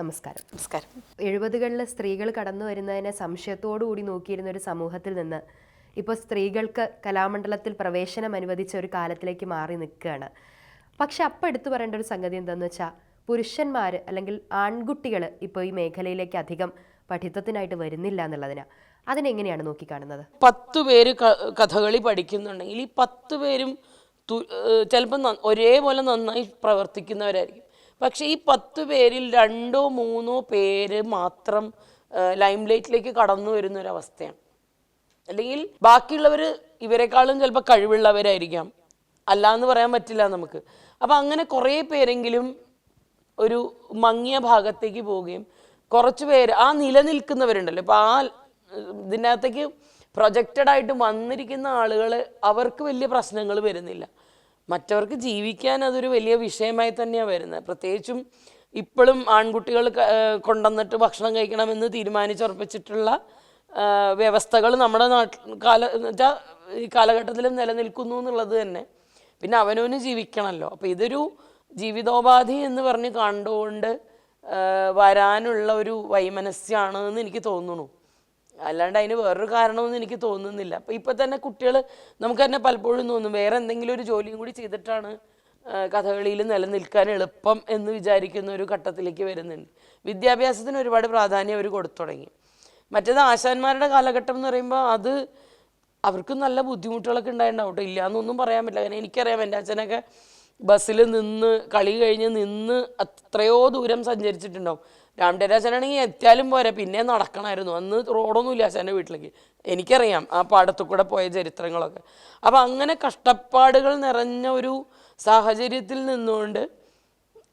നമസ്കാരം. നമസ്കാരം. എഴുപതുകളിൽ സ്ത്രീകൾ കടന്നു വരുന്നതിനെ സംശയത്തോടു കൂടി നോക്കിയിരുന്ന ഒരു സമൂഹത്തിൽ നിന്ന് ഇപ്പോൾ സ്ത്രീകൾക്ക് കലാമണ്ഡലത്തിൽ പ്രവേശനം അനുവദിച്ച ഒരു കാലത്തിലേക്ക് മാറി നിൽക്കുകയാണ്. പക്ഷെ അപ്പം എടുത്തു പറയേണ്ട ഒരു സംഗതി എന്താണെന്ന് വെച്ചാൽ പുരുഷന്മാർ അല്ലെങ്കിൽ ആൺകുട്ടികൾ ഇപ്പോൾ ഈ മേഖലയിലേക്ക് അധികം പഠിത്തത്തിനായിട്ട് വരുന്നില്ല എന്നുള്ളതിനാ. അതിനെങ്ങനെയാണ് നോക്കിക്കാണുന്നത്? പത്ത് പേര് കഥകളി പഠിക്കുന്നുണ്ടെങ്കിൽ ഈ പത്ത് പേരും ചിലപ്പോൾ ഒരേപോലെ നന്നായി പ്രവർത്തിക്കുന്നവരായിരിക്കും. പക്ഷേ ഈ പത്ത് പേരിൽ രണ്ടോ മൂന്നോ പേര് മാത്രം ലൈം ലൈറ്റിലേക്ക് കടന്നു വരുന്ന ഒരു അവസ്ഥയാണ് അല്ലെങ്കിൽ ബാക്കിയുള്ളവർ ഇവരെക്കാളും ചിലപ്പോൾ കഴിവുള്ളവരായിരിക്കാം. അല്ല എന്ന് പറയാൻ പറ്റില്ല നമുക്ക്. അപ്പം അങ്ങനെ കുറേ പേരെങ്കിലും ഒരു മങ്ങിയ ഭാഗത്തേക്ക് പോവുകയും കുറച്ച് പേര് ആ നിലനിൽക്കുന്നവരുണ്ടല്ലോ. ഇപ്പം ആ ഇതിനകത്തേക്ക് പ്രൊജക്റ്റഡ് ആയിട്ട് വന്നിരിക്കുന്ന ആളുകൾ അവർക്ക് വലിയ പ്രശ്നങ്ങൾ വരുന്നില്ല. മറ്റവർക്ക് ജീവിക്കാൻ അതൊരു വലിയ വിഷയമായി തന്നെയാണ് വരുന്നത്. പ്രത്യേകിച്ചും ഇപ്പോഴും ആൺകുട്ടികൾ കൊണ്ടുവന്നിട്ട് ഭക്ഷണം കഴിക്കണമെന്ന് തീരുമാനിച്ചുറപ്പിച്ചിട്ടുള്ള വ്യവസ്ഥകൾ നമ്മുടെ നാട്ടിൽ കാല വെച്ചാൽ ഈ കാലഘട്ടത്തിലും നിലനിൽക്കുന്നു എന്നുള്ളത് തന്നെ. പിന്നെ അവനവന് ജീവിക്കണമല്ലോ. അപ്പോൾ ഇതൊരു ജീവിതോപാധി എന്ന് പറഞ്ഞ് കണ്ടുകൊണ്ട് വരാനുള്ള ഒരു വൈമനസ്യാണ് എന്ന് എനിക്ക് തോന്നുന്നു. അല്ലാണ്ട് അതിന് വേറൊരു കാരണമൊന്നും എനിക്ക് തോന്നുന്നില്ല. അപ്പം ഇപ്പം തന്നെ കുട്ടികൾ നമുക്ക് തന്നെ പലപ്പോഴും തോന്നും വേറെ എന്തെങ്കിലും ഒരു ജോലിയും കൂടി ചെയ്തിട്ടാണ് കഥകളിയിൽ നിലനിൽക്കാൻ എളുപ്പം എന്ന് വിചാരിക്കുന്ന ഒരു ഘട്ടത്തിലേക്ക് വരുന്നുണ്ട്. വിദ്യാഭ്യാസത്തിന് ഒരുപാട് പ്രാധാന്യം അവർ കൊടുത്തു തുടങ്ങി. മറ്റേത് ആശാന്മാരുടെ കാലഘട്ടം എന്ന് പറയുമ്പോൾ അത് അവർക്ക് നല്ല ബുദ്ധിമുട്ടുകളൊക്കെ ഉണ്ടായിട്ടുണ്ടാവും കേട്ടോ. ഇല്ല എന്നൊന്നും പറയാൻ പറ്റില്ല. കാരണം എനിക്കറിയാം എന്റെ അച്ഛനൊക്കെ ബസ്സിൽ നിന്ന് കളി കഴിഞ്ഞ് നിന്ന് അത്രയോ ദൂരം സഞ്ചരിച്ചിട്ടുണ്ടാവും. രാമന്റെ അച്ഛനാണെങ്കിൽ എത്തിയാലും പോരാ പിന്നെ നടക്കണമായിരുന്നു. അന്ന് റോഡൊന്നുമില്ല അച്ഛന്റെ വീട്ടിലേക്ക്. എനിക്കറിയാം ആ പാടത്തു കൂടെ പോയ ചരിത്രങ്ങളൊക്കെ. അപ്പം അങ്ങനെ കഷ്ടപ്പാടുകൾ നിറഞ്ഞ ഒരു സാഹചര്യത്തിൽ നിന്നുകൊണ്ട്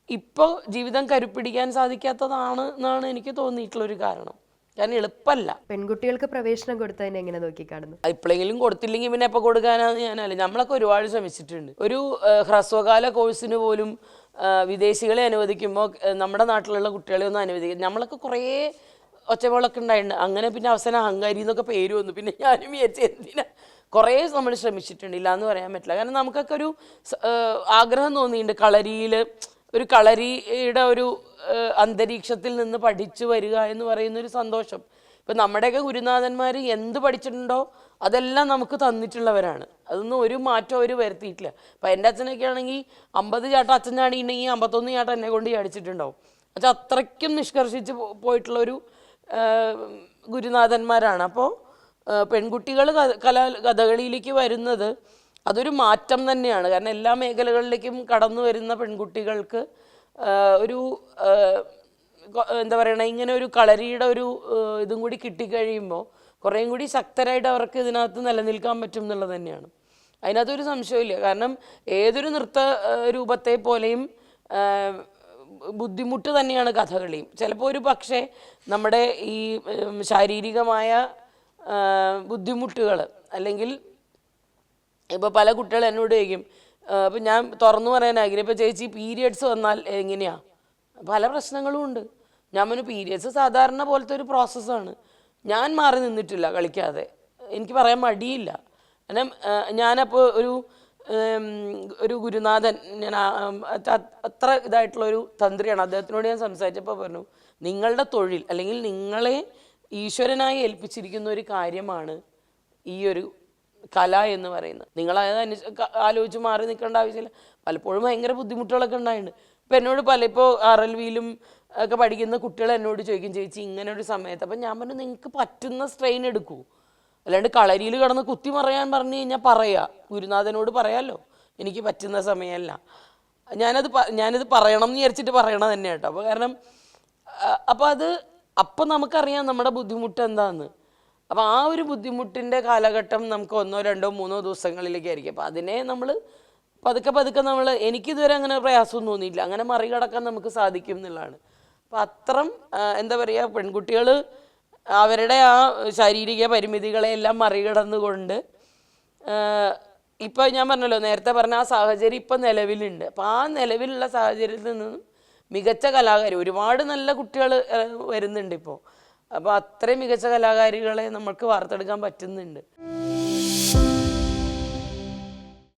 ഇപ്പോൾ ജീവിതം കരുപ്പിടിക്കാൻ സാധിക്കാത്തതാണ് എന്നാണ് എനിക്ക് തോന്നിയിട്ടുള്ളൊരു കാരണം. കാരണം എളുപ്പമല്ല പെൺകുട്ടികൾക്ക് പ്രവേശനം കൊടുത്തതിനെ എങ്ങനെ നോക്കിക്കാണുന്നു? ഇപ്പോഴെങ്കിലും കൊടുത്തില്ലെങ്കിൽ പിന്നെ എപ്പോൾ കൊടുക്കാനാന്ന് ഞാനല്ല. നമ്മളൊക്കെ ഒരുപാട് ശ്രമിച്ചിട്ടുണ്ട്. ഒരു ഹ്രസ്വകാല കോഴ്സിന് പോലും വിദേശികളെ അനുവദിക്കുമ്പോൾ നമ്മുടെ നാട്ടിലുള്ള കുട്ടികളെ ഒന്നും അനുവദിക്കും നമ്മളൊക്കെ കുറേ ഒച്ചവളൊക്കെ ഉണ്ടായിട്ടുണ്ട് അങ്ങനെ പിന്നെ അവസാനം അഹങ്കാരി എന്നൊക്കെ പേര് വന്നു. പിന്നെ ഞാനും വിചാരിച്ചു എന്തിനാ? കുറേ നമ്മൾ ശ്രമിച്ചിട്ടുണ്ട്. ഇല്ല എന്ന് പറയാൻ പറ്റില്ല. കാരണം നമുക്കൊക്കെ ഒരു ആഗ്രഹം തോന്നിയിട്ടുണ്ട് കളരിയിൽ ഒരു കളരിയുടെ ഒരു അന്തരീക്ഷത്തിൽ നിന്ന് പഠിച്ചു വരിക എന്ന് പറയുന്ന ഒരു സന്തോഷം. ഇപ്പം നമ്മുടെയൊക്കെ ഗുരുനാഥന്മാർ എന്ത് പഠിച്ചിട്ടുണ്ടോ അതെല്ലാം നമുക്ക് തന്നിട്ടുള്ളവരാണ്. അതൊന്നും ഒരു മാറ്റം അവർ വരുത്തിയിട്ടില്ല. അപ്പം എന്റെ അച്ഛനൊക്കെ ആണെങ്കിൽ അമ്പത് ചാട്ടം അച്ഛൻ ചാടിയിട്ടുണ്ടെങ്കിൽ അമ്പത്തൊന്ന് ചാട്ടം എന്നെ കൊണ്ട് ചാടിച്ചിട്ടുണ്ടാവും അച്ഛൻ അത്രയ്ക്കും നിഷ്കർഷിച്ച് പോയിട്ടുള്ളൊരു ഗുരുനാഥന്മാരാണ്. അപ്പോൾ പെൺകുട്ടികൾ കലാ കഥകളിയിലേക്ക് വരുന്നത് അതൊരു മാറ്റം തന്നെയാണ്. കാരണം എല്ലാ മേഖലകളിലേക്കും കടന്നു വരുന്ന പെൺകുട്ടികൾക്ക് ഒരു എന്താ പറയണ ഇങ്ങനെ ഒരു കളരിയുടെ ഒരു ഇതും കൂടി കിട്ടിക്കഴിയുമ്പോൾ കുറേയും കൂടി ശക്തരായിട്ട് അവർക്ക് ഇതിനകത്ത് നിലനിൽക്കാൻ പറ്റും എന്നുള്ളത് തന്നെയാണ്. അതിനകത്തൊരു സംശയമില്ല കാരണം ഏതൊരു നൃത്ത രൂപത്തെ പോലെയും ബുദ്ധിമുട്ട് തന്നെയാണ് കഥകളിയും. ചിലപ്പോൾ ഒരു പക്ഷേ നമ്മുടെ ഈ ശാരീരികമായ ബുദ്ധിമുട്ടുകൾ അല്ലെങ്കിൽ ഇപ്പോൾ പല കുട്ടികൾ എന്നോട് ചോദിക്കും അപ്പം ഞാൻ തുറന്നു പറയാൻ ആഗ്രഹം. ഇപ്പം ചേച്ചി പീരിയഡ്സ് വന്നാൽ എങ്ങനെയാണ് പല പ്രശ്നങ്ങളും ഉണ്ട്. ഞാൻ പറഞ്ഞു പീരിയഡ്സ് സാധാരണ പോലത്തെ ഒരു പ്രോസസ്സാണ് ഞാൻ മാറി നിന്നിട്ടില്ല കളിക്കാതെ. എനിക്ക് പറയാൻ മടിയില്ല. കാരണം ഞാനപ്പോൾ ഒരു ഒരു ഗുരുനാഥൻ ഞാൻ അത്ര ഇതായിട്ടുള്ള ഒരു തന്ത്രിയാണ്. അദ്ദേഹത്തിനോട് ഞാൻ സംസാരിച്ചപ്പോൾ പറഞ്ഞു നിങ്ങളുടെ തൊഴിൽ അല്ലെങ്കിൽ നിങ്ങളെ ഈശ്വരനായി ഏൽപ്പിച്ചിരിക്കുന്ന ഒരു കാര്യമാണ് ഈ ഒരു കല എന്ന് പറയുന്നത്. നിങ്ങൾ അത് ആലോചിച്ച് മാറി നിൽക്കേണ്ട ആവശ്യമില്ല. പലപ്പോഴും ഭയങ്കര ബുദ്ധിമുട്ടുകളൊക്കെ ഉണ്ടായിട്ടുണ്ട്. ഇപ്പം എന്നോട് പല ഇപ്പോൾ ആർ എൽ വിയിലും ഒക്കെ പഠിക്കുന്ന കുട്ടികൾ എന്നോട് ചോദിക്കും ചേച്ചി ഇങ്ങനെ ഒരു സമയത്ത് അപ്പം ഞാൻ പറഞ്ഞു നിങ്ങൾക്ക് പറ്റുന്ന സ്ട്രെയിൻ എടുക്കൂ. അല്ലാണ്ട് കളരിയിൽ കിടന്ന് കുത്തി മറയാൻ പറഞ്ഞു കഴിഞ്ഞാൽ പറയാ. ഗുരുനാഥനോട് പറയാമല്ലോ എനിക്ക് പറ്റുന്ന സമയമല്ല. ഞാനത് ഞാനിത് പറയണം എന്ന് വിചാരിച്ചിട്ട് പറയണ തന്നെ കേട്ടോ അപ്പോൾ കാരണം അപ്പോൾ അത് അപ്പം നമുക്കറിയാം നമ്മുടെ ബുദ്ധിമുട്ട് എന്താന്ന്. അപ്പോൾ ആ ഒരു ബുദ്ധിമുട്ടിന്റെ കാലഘട്ടം നമുക്ക് ഒന്നോ രണ്ടോ മൂന്നോ ദിവസങ്ങളിലേക്ക് ആയിരിക്കും. അപ്പോൾ അതിനെ നമ്മൾ പതുക്കെ പതുക്കെ നമ്മൾ എനിക്കിതുവരെ അങ്ങനെ പ്രയാസമൊന്നും തോന്നിയില്ല അങ്ങനെ മറികടക്കാൻ നമുക്ക് സാധിക്കും എന്നുള്ളതാണ്. അപ്പോൾ അത്രം എന്താ പറയുക പെൺകുട്ടികൾ അവരുടെ ആ ശാരീരിക പരിമിതികളെയെല്ലാം മറികടന്നുകൊണ്ട് ഇപ്പോൾ ഞാൻ പറഞ്ഞല്ലോ നേരത്തെ പറഞ്ഞ ആ സാഹചര്യം ഇപ്പം നിലവിലുണ്ട്. അപ്പോൾ ആ നിലവിലുള്ള സാഹചര്യത്തിൽ നിന്നും മികച്ച കലാകാരി ഒരുപാട് നല്ല കുട്ടികൾ വരുന്നുണ്ട് ഇപ്പോൾ അപ്പോൾ അത്രയും മികച്ച കലാകാരികളെ നമുക്ക് വാർത്തെടുക്കാൻ പറ്റുന്നുണ്ട്.